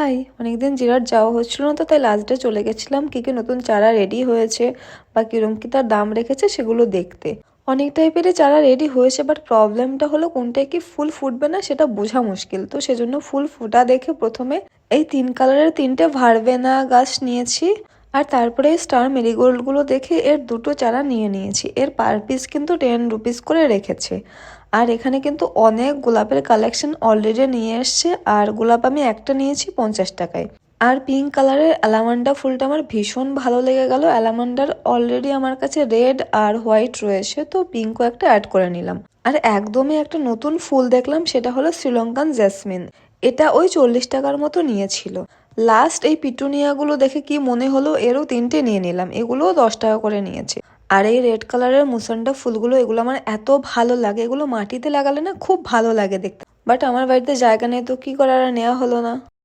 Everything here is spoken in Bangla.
হাই, অনেকদিন জিরাট যাওয়া হচ্ছিল না তো, তাই লাস্ট ডে চলে গেছিলাম। কী কী নতুন চারা রেডি হয়েছে বা কিরম কী তার দাম রেখেছে সেগুলো দেখতে। অনেক টাইপেরই চারা রেডি হয়েছে বাট প্রবলেমটা হলো কোনটায় কি ফুল ফুটবে না সেটা বোঝা মুশকিল। তো সেজন্য ফুল ফুটা দেখে প্রথমে এই তিন কালারের তিনটে ভারবেনা গাছ নিয়েছি। আর তারপরে স্টার মেরিগোল্ডগুলো দেখে এর দুটো চারা নিয়ে নিয়েছি। এর পার পিস কিন্তু টেন রুপিস করে রেখেছে। আর এখানে কিন্তু অনেক গোলাপের কালেকশন অলরেডি নিয়ে এসছে। আর গোলাপ আমি একটা নিয়েছি পঞ্চাশ টাকায়। আর পিঙ্ক কালারের অ্যালামান্ডা ফুলটা আমার ভীষণ ভালো লেগে গেল। অ্যালামান্ডার অলরেডি আমার কাছে রেড আর হোয়াইট রয়েছে, তো পিঙ্কও একটা অ্যাড করে নিলাম। আর একদমই একটা নতুন ফুল দেখলাম, সেটা হলো শ্রীলঙ্কান জেসমিন এটা ওই চল্লিশ টাকার মতো নিয়েছিল। লাস্ট এই পিটুনিয়াগুলো দেখে কি মনে হলো? এরও তিনটে নিয়ে নিলাম। এগুলোও দশ টাকা করে নিয়েছে। আর এই রেড কালারের মুসান্ডা ফুলগুলো, এগুলো আমার এত ভালো লাগে। এগুলো মাটিতে লাগালে না খুব ভালো লাগে দেখতে। বাট আমার বাড়িতে জায়গা নেই, তো কি করার? নেওয়া হলো না।